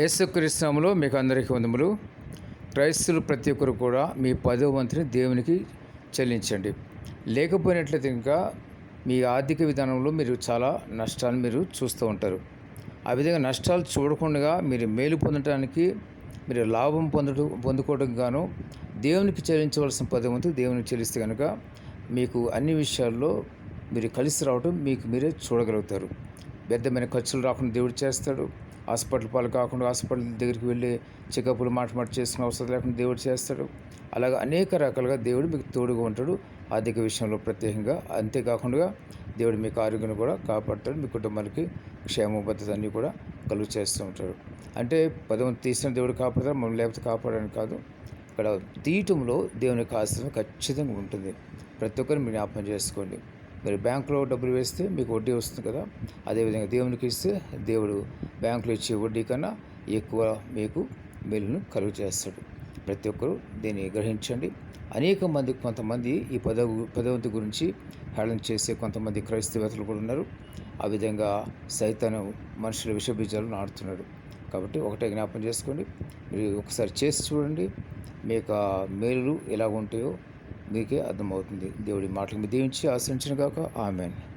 యేసుక్రీస్తునామలో మీకు అందరికీ వందములు. క్రైస్తులు ప్రతి ఒక్కరు కూడా మీ పదో వంతుని దేవునికి చెల్లించండి. లేకపోయినట్లయితే ఇంకా మీ ఆర్థిక విధానంలో మీరు చాలా నష్టాలు మీరు చూస్తూ ఉంటారు. ఆ విధంగా నష్టాలు చూడకుండా మీరు మేలు పొందడానికి మీరు లాభం పొందడం పొందుకోవడం గాను దేవునికి చెల్లించవలసిన పదో వంతు దేవునికి చెల్లిస్తే కనుక మీకు అన్ని విషయాల్లో మీరు కలిసి రావడం మీకు మీరే చూడగలుగుతారు. వ్యర్థమైన ఖర్చులు రాకుండా దేవుడు చేస్తాడు. హాస్పిటల్ పాలు కాకుండా హాస్పిటల్ దగ్గరికి వెళ్ళి చెకప్లు మాట చేసుకుని చేసుకునే అవసరం లేకుండా దేవుడు చేస్తాడు. అలాగే అనేక రకాలుగా దేవుడు మీకు తోడుగా ఉంటాడు. ఆర్థిక విషయంలో ప్రత్యేకంగా. అంతేకాకుండా దేవుడు మీకు ఆరోగ్యాన్ని కూడా కాపాడుతాడు. మీ కుటుంబానికి క్షేమ భద్రత అన్నీ కూడా కలుగు చేస్తూ ఉంటాడు. అంటే పదవం తీసిన దేవుడు కాపాడతాడు మనం లేకపోతే కాపాడని కాదు. ఇక్కడ తీయటంలో దేవునికి ఆశ్రయం ఖచ్చితంగా ఉంటుంది. ప్రతి ఒక్కరిని మీరు జ్ఞాపకం చేసుకోండి. మీరు బ్యాంకులో డబ్బులు వేస్తే మీకు వడ్డీ వస్తుంది కదా. అదేవిధంగా దేవునికి ఇస్తే దేవుడు బ్యాంకులో ఇచ్చే వడ్డీ కన్నా ఎక్కువ మీకు మేలును కలుగు చేస్తాడు. ప్రతి ఒక్కరూ దీన్ని గ్రహించండి. అనేక మంది కొంతమంది ఈ పదవి పదవంతి గురించి హేళన చేసే కొంతమంది క్రైస్తవేతలు కూడా ఉన్నారు. ఆ విధంగా సైతాను మనుషుల విషబీజాలు నాడుతున్నాడు కాబట్టి ఒకటే జ్ఞాపకం చేసుకోండి. మీరు ఒకసారి చేసి చూడండి. మీకు యొక్క మేలు ఎలా ఉంటాయో మీకే అర్థమవుతుంది. దేవుడి మాటలు మీ దీవించి ఆశ్రయించిన కాక ఆమెను.